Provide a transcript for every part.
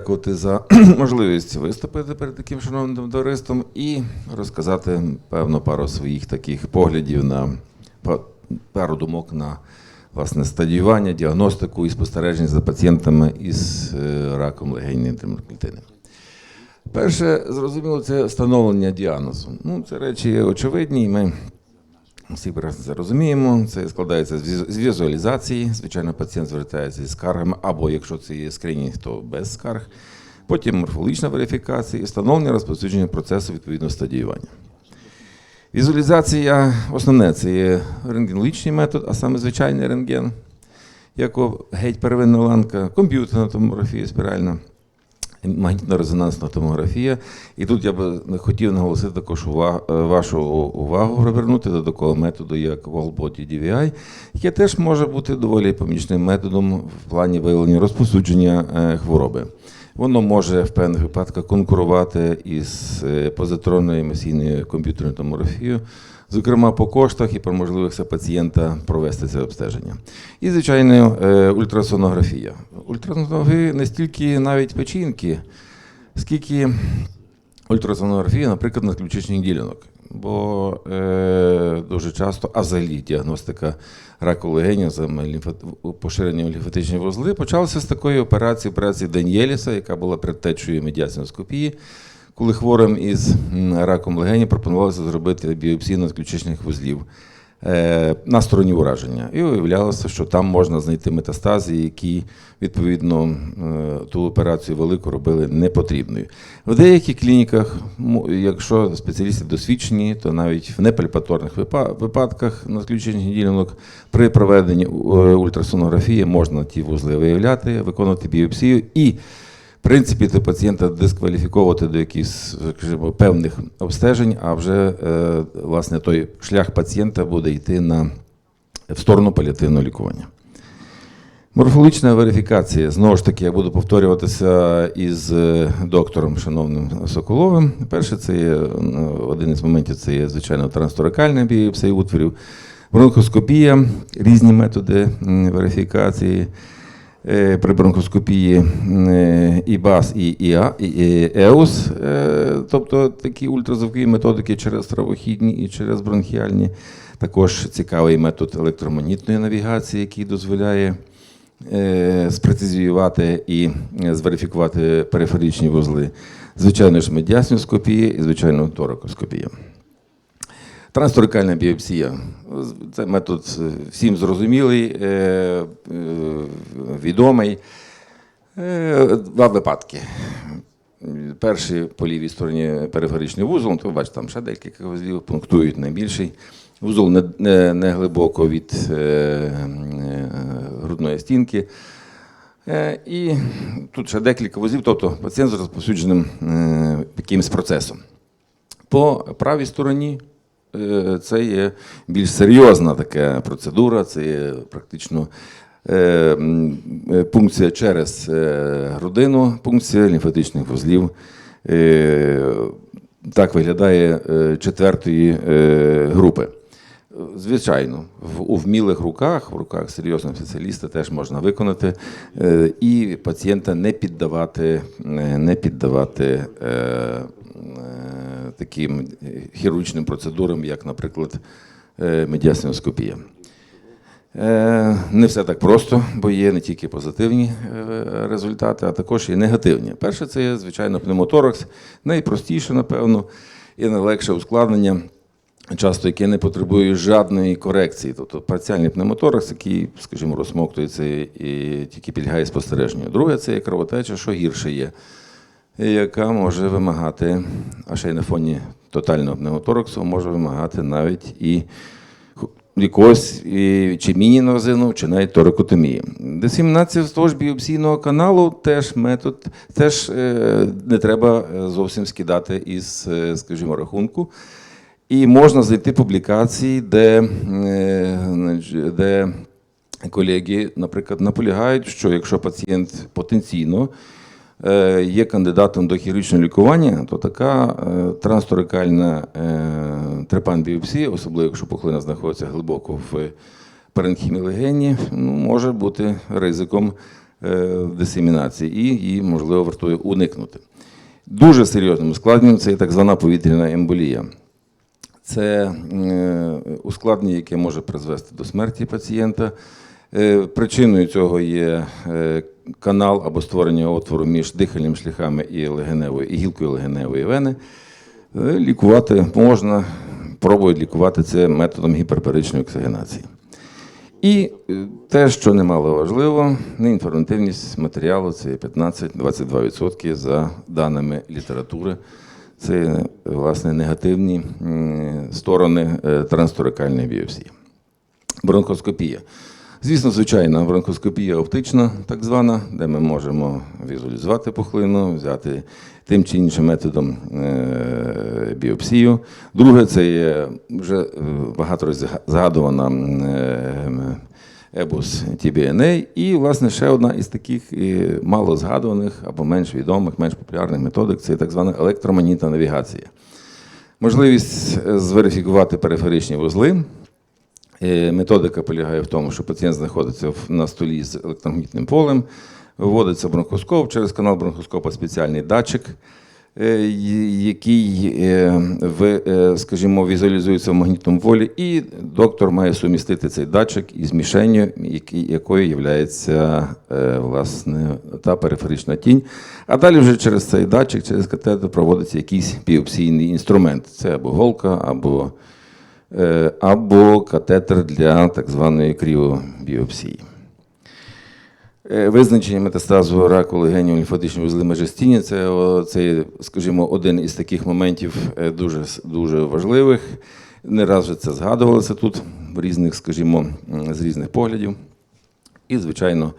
Дякувати за можливість виступити перед таким шановним товариством і розказати певно пару своїх таких поглядів на пару думок на власне стадіювання, діагностику і спостереження за пацієнтами із е, раком легенів клітини. Перше, зрозуміло, це встановлення діагнозу. Ну, це речі очевидні, і ми всі прекрасно це розуміємо. Це складається з візуалізації. Звичайно, пацієнт звертається зі скаргами, або якщо це є скринінг, то без скарг. Потім морфологічна верифікація і встановлення розповсюдження процесу відповідно стадіювання. Візуалізація основне це є рентгенологічний метод, а саме звичайний рентген, як геть первинна ланка, комп'ютерна томографія спіральна магнітно-резонансна томографія. І тут я би хотів наголосити також ува- е, вашу увагу привернути до такого методу, як Wall-Body DVI, яке теж може бути доволі помічним методом в плані виявлення розповсюдження е, хвороби. Воно може в певних випадках конкурувати із е, позитронною емісійною комп'ютерною томографією, зокрема по коштах і по можливостях пацієнта провести це обстеження. І, звичайно, ультрасонографія. Ультрасонографія не стільки навіть печінки, скільки ультрасонографія, наприклад, надключичних ділянок. Бо е, дуже часто, а взагалі діагностика раку легенів за поширення лімфатичні вузли почалася з такої операції, операції Даніеліса, яка була предтечою медіаціноскопії, коли хворим із раком легенів пропонувалося зробити біопсію надключичних вузлів на стороні ураження. І виявлялося, що там можна знайти метастази, які відповідно е, ту операцію велику робили непотрібною. В деяких клініках, якщо спеціалісти досвідчені, то навіть в непальпаторних випа- випадках надключених ділянок при проведенні е, ультрасонографії можна ті вузли виявляти, виконувати біопсію і. Принципі, до пацієнта дискваліфіковувати до якихось скажімо, певних обстежень, а вже е, власне той шлях пацієнта буде йти на в сторону паліативного лікування. Морфологічна верифікація. Знову ж таки, я буду повторюватися із е, доктором, шановним Соколовим. Перше, це є е, один із моментів, це є, звичайно, трансторакальна біопсія утворів, бронхоскопія, різні методи верифікації. Е, При бронхоскопії е, і БАС, і, ІА, і, ЕУС, е, тобто такі ультразвукові методики через травохідні і через бронхіальні. Також цікавий метод електромагнітної навігації, який дозволяє спрецизіювати і зверифікувати периферичні вузли. Звичайно ж, медіасніоскопія і, звичайно, торакоскопія. Трансторикальна біопсія це метод е, всім зрозумілий, е, е, відомий. Два випадки. Перший по лівій стороні периферичний вузол, то ви бачите, там ще декілька вузлів, пунктують найбільший. Вузол не, не, не глибоко від е, грудної стінки. Е, і тут ще декілька вузлів, тобто пацієнт з розповсюдженим е, якимось процесом. По правій стороні це є більш серйозна така процедура, це є практично е, е, пункція через е, грудину, пункція лімфатичних вузлів. Е, Так виглядає е, четвертої е, групи. Звичайно, в, у вмілих руках, в руках серйозного спеціаліста теж можна виконати е, і пацієнта не піддавати, е, не піддавати е, таким хірургічним процедурам, як, наприклад, медіасиноскопія. Не все так просто, бо є не тільки позитивні результати, а також і негативні. Перше, це є, звичайно, пневмоторакс, найпростіше, напевно, і найлегше ускладнення, часто яке не потребує жодної корекції. Тобто парціальний пневмоторакс, який, скажімо, розсмоктується і тільки підлягає спостереженню. Друге, це є кровотеча, що гірше є, яка може вимагати, а ще й на фоні тотального пневмотораксу, може вимагати навіть і якогось чи міні-нозину, чи навіть торакотомії. Дисемінація вздовж біопсійного каналу теж метод, теж е, не треба е, зовсім скидати із, е, скажімо, рахунку. І можна знайти публікації, де, е, де колеги, наприклад, наполягають, що якщо пацієнт потенційно е, є кандидатом до хірургічного лікування, то така е, трансторикальна трепан-біопсія, особливо якщо пухлина знаходиться глибоко в паренхімі легені, ну, може бути ризиком дисемінації, і її, можливо, вартує уникнути. Дуже серйозним ускладненням це є так звана повітряна емболія. Це е, ускладнення, яке може призвести до смерті пацієнта. Е, Причиною цього є е, канал або створення отвору між дихальними шляхами і легеневою, і гілкою легеневої вени. Лікувати можна, пробують лікувати це методом гіпербаричної оксигенації. І те, що немало важливо, неінформативність матеріалу це 15-22% за даними літератури. Це е, власне негативні сторони е, біопсії. Бронхоскопія. Звісно, звичайна бронхоскопія оптична, так звана, де ми можемо візуалізувати пухлину, взяти тим чи іншим методом е, біопсію. Друге, це є вже е, багато згадувана е, ебус TBNA. І, власне, ще одна із таких е, мало згадуваних або менш відомих, менш популярних методик це так звана електромагнітна навігація. Можливість е, зверифікувати периферичні вузли. Е, Методика полягає в тому, що пацієнт знаходиться на столі з електромагнітним полем, вводиться бронхоскоп, через канал бронхоскопа спеціальний датчик, який, е, е, скажімо, візуалізується в магнітному полі, і доктор має сумістити цей датчик із мішенню, якою є власне та периферична тінь. А далі вже через цей датчик, через катетер проводиться якийсь біопсійний інструмент. Це або голка, або е, або катетер для так званої кріобіопсії. Е, Визначення метастазу раку легенів лімфатичні вузли межестіні це, це, скажімо, один із таких моментів е, дуже, дуже важливих. Не раз вже це згадувалося тут в різних, скажімо, з різних поглядів. І, звичайно,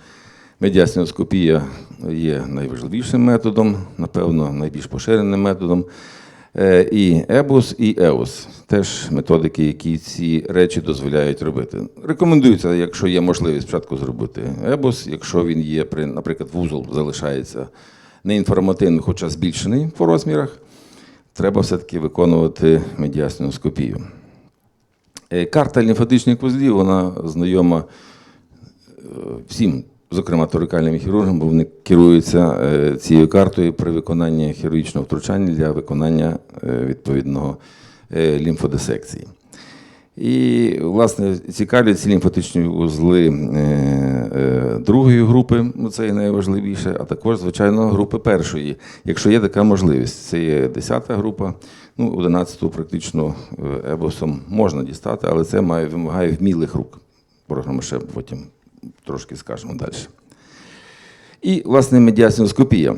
медіасіноскопія є найважливішим методом, напевно, найбільш поширеним методом. Е, І ЕБУС, і ЕОС теж методики, які ці речі дозволяють робити. Рекомендується, якщо є можливість спочатку зробити ЕБУС, якщо він є, при, наприклад, вузол залишається неінформативним, хоча збільшений по розмірах, треба все-таки виконувати медіасіноскопію. Е, Карта лімфатичних вузлів, вона знайома е, всім, зокрема торикальним хірургам, бо вони керуються е, цією картою при виконанні хірургічного втручання для виконання е, відповідного е, лімфодисекції. І, власне, цікавлять ці лімфатичні вузли е, другої групи, ну, це є найважливіше, а також, звичайно, групи першої, якщо є така можливість. Це є 10 група, ну, 11-ту практично ебосом можна дістати, але це має, вимагає вмілих рук. Про ще потім трошки скажемо далі. І, власне, медіасіноскопія.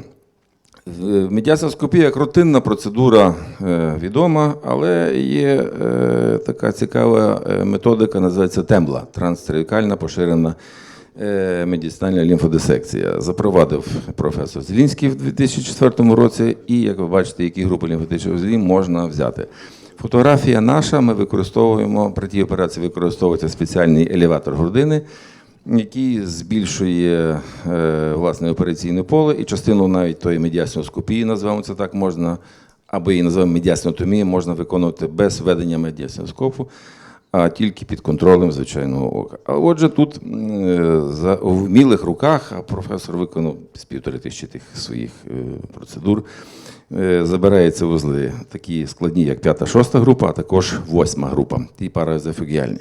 Е, Медіасіноскопія як рутинна процедура е, відома, але є е, така цікава методика, називається тембла трансцервікальна поширена медіцинальна лімфодисекція. Запровадив професор Зелінський в 2004 році, і як ви бачите, які групи лімфатичних узлів можна взяти. Фотографія наша, ми використовуємо при тій операції використовується спеціальний елеватор грудини який збільшує е, власне операційне поле і частину навіть тої медіасіноскопії, називаємо це так, можна, або її називаємо медіасінотомія, можна виконувати без введення медіасіноскопу, а тільки під контролем звичайного ока. А отже, тут е, за, у вмілих руках професор виконав з півтори тисячі тих своїх е, процедур. Забираються вузли такі складні, як п'ята, шоста група, а також восьма група, ті параезофагіальні.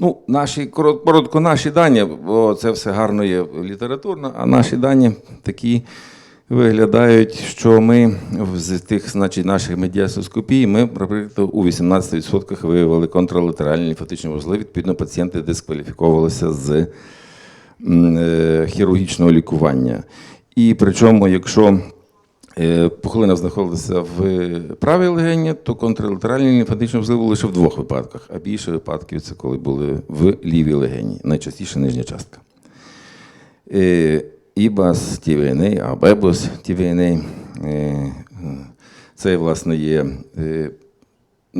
Ну, наші коротко наші дані, бо це все гарно є літературно, а наші дані такі виглядають, що ми з тих, значить, наших медіасоскопій, ми, наприклад, у 18% виявили контралатеральні лімфатичні вузли. Відповідно, пацієнти дискваліфіковувалися з е, хірургічного лікування. І причому, якщо пухлина знаходилася в правій легені, то контралатеральні лімфатичні вузли лише в двох випадках, а більше випадків це коли були в лівій легені, найчастіше нижня частка. Е, Ібас ТВНА, або ТВНА. Е, Це, власне, є е,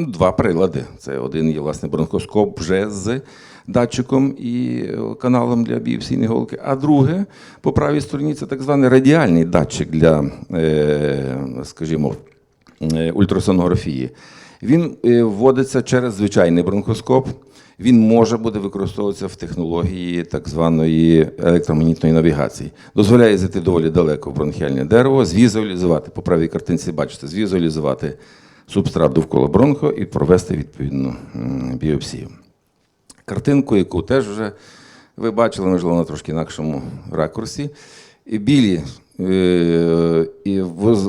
два прилади. Це один є власне бронхоскоп вже з датчиком і е, каналом для біопсійної голки. А друге, по правій стороні, це так званий радіальний датчик для, е, скажімо, е, ультрасонографії. Він вводиться через звичайний бронхоскоп. він може буде використовуватися в технології так званої електромагнітної навігації. Дозволяє зайти доволі далеко в бронхіальне дерево, звізуалізувати, по правій картинці бачите, звізуалізувати субстрат довкола бронху і провести відповідну біопсію. Картинку, яку теж вже ви бачили, можливо, на трошки інакшому ракурсі. Білі, е, і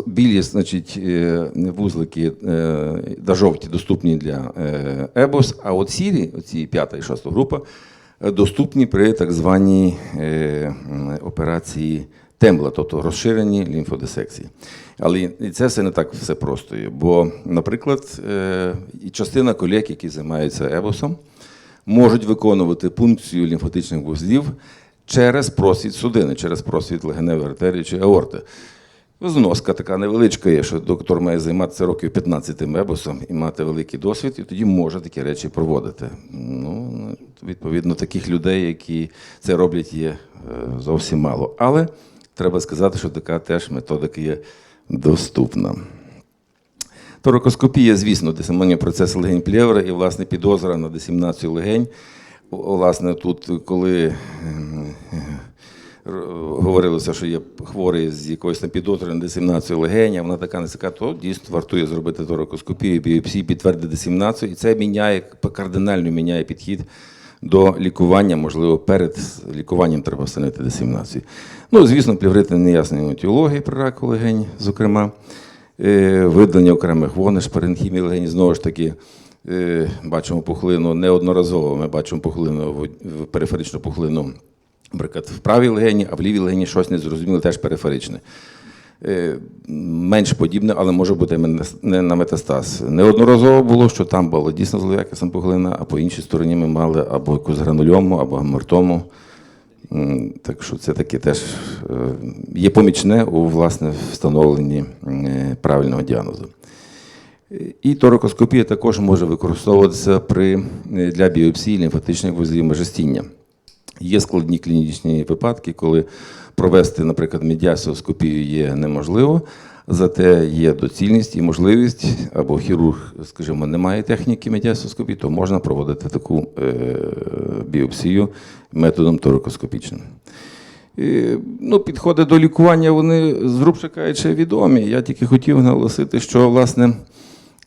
білі значить, е, вузлики е, да жовті доступні для е, ЕБОС, а от сірі, оці п'ята і шоста група, е, доступні при так званій е, операції тембла, тобто розширенні лімфодисекції. Але і це все не так все просто. є, Бо, наприклад, е, частина колег, які займаються ЕБОСом, можуть виконувати функцію лімфатичних вузлів через просвіт судини, через просвіт легеневої артерії чи аорти. Зноска така невеличка є, що доктор має займатися років 15 мебусом і мати великий досвід, і тоді може такі речі проводити. Ну, відповідно, таких людей, які це роблять, є е, зовсім мало. Але треба сказати, що така теж методика є доступна. Торакоскопія, звісно, дисемонія процес легень плєвра і, власне, підозра на дисемінацію легень. Власне, тут, коли е, говорилося, що є хворий з якоюсь там підозрою на дисемінацію легень, а вона така не така, то дійсно вартує зробити торакоскопію, біопсію, підтвердити дисемінацію, і це міняє, кардинально міняє підхід до лікування, можливо, перед лікуванням треба встановити дисемінацію. Ну, звісно, пліврити неясної етіології при раку легень, зокрема, Е, видалення окремих вониш, паренхімії легені, знову ж таки, е, бачимо пухлину неодноразово. Ми бачимо пухлину, в периферичну пухлину, наприклад, в правій легені, а в лівій легені щось незрозуміле, теж периферичне. Е, Менш подібне, але може бути не на метастаз. Неодноразово було, що там була дійсно злоякісна пухлина, а по іншій стороні ми мали або якусь гранульому, або гамертому. Так що це таке теж е, є помічне у власне встановленні е, правильного діагнозу. І торакоскопія також може використовуватися при, для біопсії лімфатичних вузлів межестіння. Є складні клінічні випадки, коли провести, наприклад, медіасоскопію є неможливо, зате є доцільність і можливість, або хірург, скажімо, не має техніки медіасоскопії, то можна проводити таку е, біопсію методом торакоскопічним. Ну, підходи до лікування, вони, зрубше кажучи, відомі. Я тільки хотів наголосити, що власне.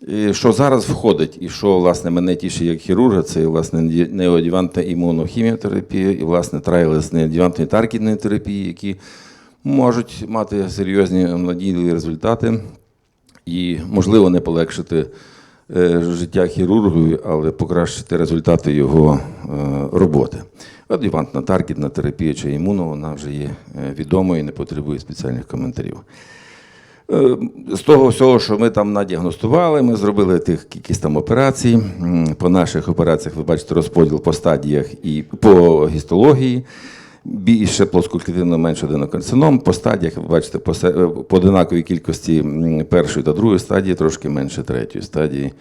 І що зараз входить, і що власне мене тішить як хірурга, це власне неодівантна імунохіміотерапія і власне трайли з неодівантної таргетної терапії, які можуть мати серйозні надійливі результати і, можливо, не полегшити е, життя хірургові, але покращити результати його е, роботи. Адювантна таргетна терапія чи імуно, вона вже є е, відомою і не потребує спеціальних коментарів. Е, З того всього, що ми там надіагностували, ми зробили тих якісь там операцій. По наших операціях ви бачите розподіл по стадіях і по гістології. Більше плоскоклітинно, менше аденокарцином. По стадіях ви бачите по, е, по одинаковій кількості першої та другої стадії, трошки менше третьої стадії.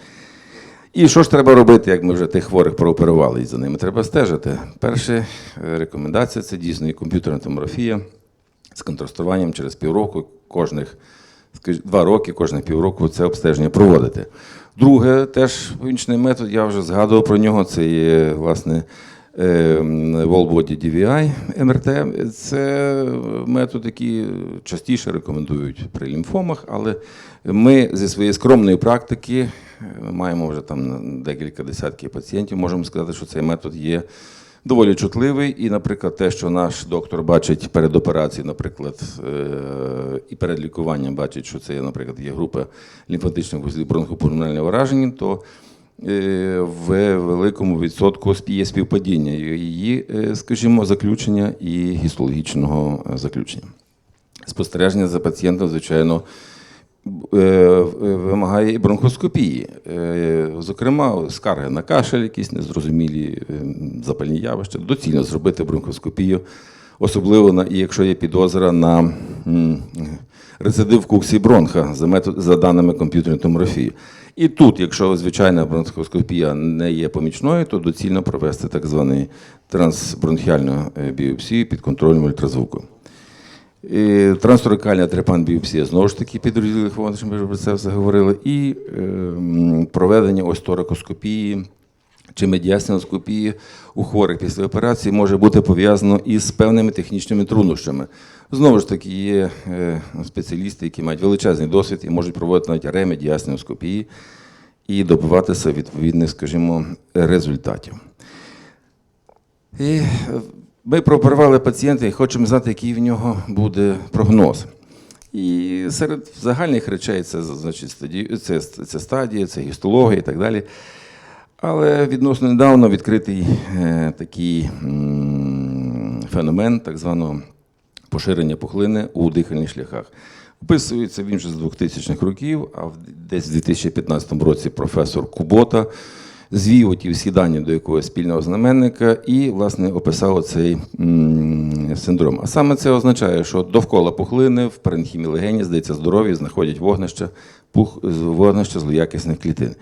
І що ж треба робити, як ми вже тих хворих прооперували і за ними треба стежити? Перша е, рекомендація це дійсно і комп'ютерна томографія з контрастуванням через півроку, кожних скаж- два роки, кожних півроку це обстеження проводити. Друге, теж помічний метод, я вже згадував про нього, це є власне е, Wall DVI МРТ. Це метод, який частіше рекомендують при лімфомах, але ми зі своєї скромної практики е, маємо вже там декілька десятків пацієнтів. Можемо сказати, що цей метод є доволі чутливий. І, наприклад, те, що наш доктор бачить перед операцією, наприклад, е, і перед лікуванням бачить, що це, наприклад, є група лімфатичних вузлів бронхопульмонального враження, то е, в великому відсотку є співпадіння її, е, скажімо, заключення і гістологічного заключення. Спостереження за пацієнтом, звичайно, вимагає і бронхоскопії. Е, Зокрема, скарги на кашель, якісь незрозумілі е, запальні явища. Доцільно зробити бронхоскопію, особливо на, якщо є підозра на рецидив куксі бронха за, метод, за даними комп'ютерної томографії. І тут, якщо звичайна бронхоскопія не є помічною, то доцільно провести так званий трансбронхіальну е, біопсію під контролем ультразвуку. І Трансторикальна трепан-біопсія знову ж таки підрозділих вониш, ми про це все говорили. І е, проведення ось торакоскопії чи медіасиноскопії у хворих після операції може бути пов'язано із певними технічними труднощами. Знову ж таки, є е, спеціалісти, які мають величезний досвід і можуть проводити навіть ремедіасиноскопії і добиватися відповідних, скажімо, результатів. І е, ми прооперували пацієнта і хочемо знати, який в нього буде прогноз. І серед загальних речей це, значить, це, це стадія, це гістологія і так далі. Але відносно недавно відкритий е, такий м, феномен так званого поширення пухлини у дихальних шляхах. Описується він вже з 2000-х років, а десь в 2015 році професор Кубота звів ті всі дані до якогось спільного знаменника і, власне, описав цей синдром. А саме це означає, що довкола пухлини в паренхімі легені, здається, здорові, знаходять вогнища, пух, вогнища злоякісних клітин.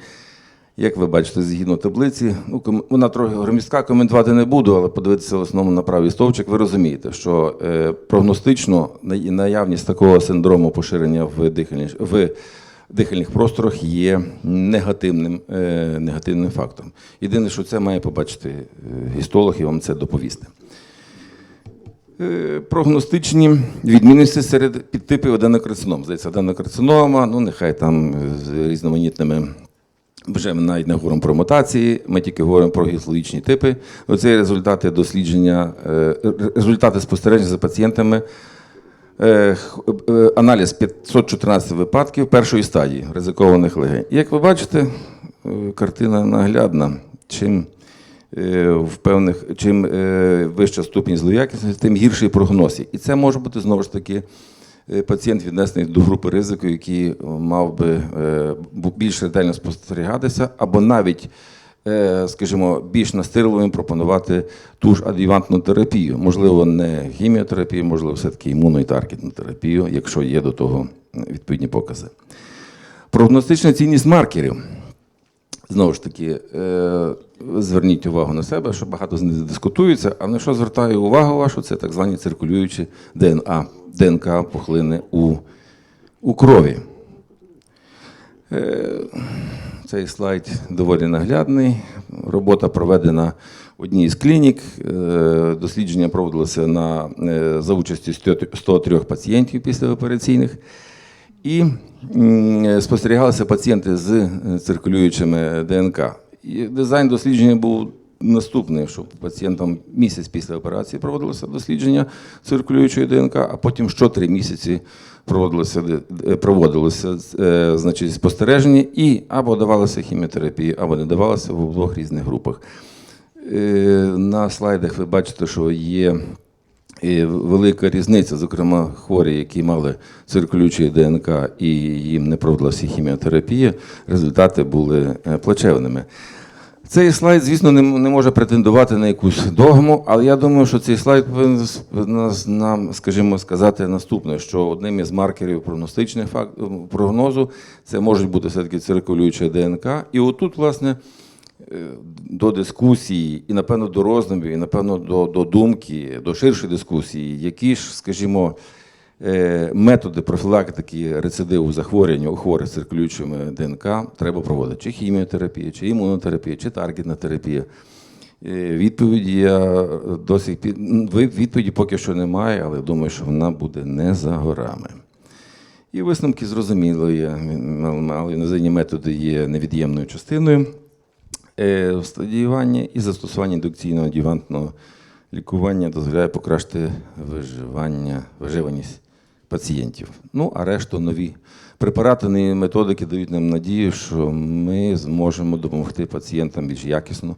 Як ви бачите, згідно таблиці, ну вона трохи громістка, коментувати не буду, але подивитися в основному на правий стовпчик, ви розумієте, що е, прогностично наявність такого синдрому поширення в, дихальні, в дихальних просторах є негативним, е, негативним фактором. Єдине, що це має побачити е, гістолог і вам це доповісти. Е, Прогностичні відмінності серед підтипів аденокарцином. Здається, аденокарцинома, ну нехай там з різноманітними. Вже ми навіть не говоримо про мутації, ми тільки говоримо про гістологічні типи. Оце результати дослідження, результати спостереження за пацієнтами. Е, е, Аналіз 514 випадків першої стадії ризикованих легень. Як ви бачите, е, картина наглядна. Чим в певних, чим вища ступінь злоякісності, тим гірший прогноз. І це може бути знову ж таки пацієнт віднесений до групи ризику, який мав би більш ретельно спостерігатися, або навіть, скажімо, більш настирливим пропонувати ту ж адювантну терапію. Можливо, не хіміотерапію, можливо, все-таки імунну і терапію, якщо є до того відповідні покази. Прогностична цінність маркерів. Знову ж таки, е, зверніть увагу на себе, що багато з них дискутується, а на що звертаю увагу вашу, це так звані циркулюючі ДНА, ДНК пухлини у, у крові. Е, Цей слайд доволі наглядний. Робота проведена в одній з клінік. Е, Дослідження проводилося на, е, за участі 103 пацієнтів післяопераційних. І спостерігалися пацієнти з е, циркулюючими ДНК. І дизайн дослідження був наступний, що пацієнтам місяць після операції проводилося дослідження циркулюючої ДНК, а потім що три місяці проводилося, е, проводилося е, значить, спостереження і або давалося хіміотерапія, або не давалося в двох різних групах. Е, На слайдах ви бачите, що є велика різниця, зокрема, хворі, які мали циркулюючі ДНК і їм не проводилася хіміотерапія, результати були плачевними. Цей слайд, звісно, не, не може претендувати на якусь догму, але я думаю, що цей слайд повинен нам, скажімо, сказати наступне, що одним із маркерів прогностичних фак... прогнозу це можуть бути все-таки циркулююча ДНК. І отут, власне, е, до дискусії, і, напевно, до роздумів, і, напевно, до, до думки, до ширшої дискусії, які ж, скажімо, методи профілактики рецидиву захворювань у хворих з циркулюючими ДНК треба проводити. Чи хіміотерапія, чи імунотерапія, чи таргетна терапія. Е, Відповіді я досі м, ви- відповіді поки що немає, але думаю, що вона буде не за горами. І висновки зрозуміло є, іноземні методи є невід'ємною частиною е, стадіювання і застосування індукційного адювантного лікування дозволяє покращити виживання, виживаність пацієнтів. Ну, а решту нові препарати, нові методики дають нам надію, що ми зможемо допомогти пацієнтам більш якісно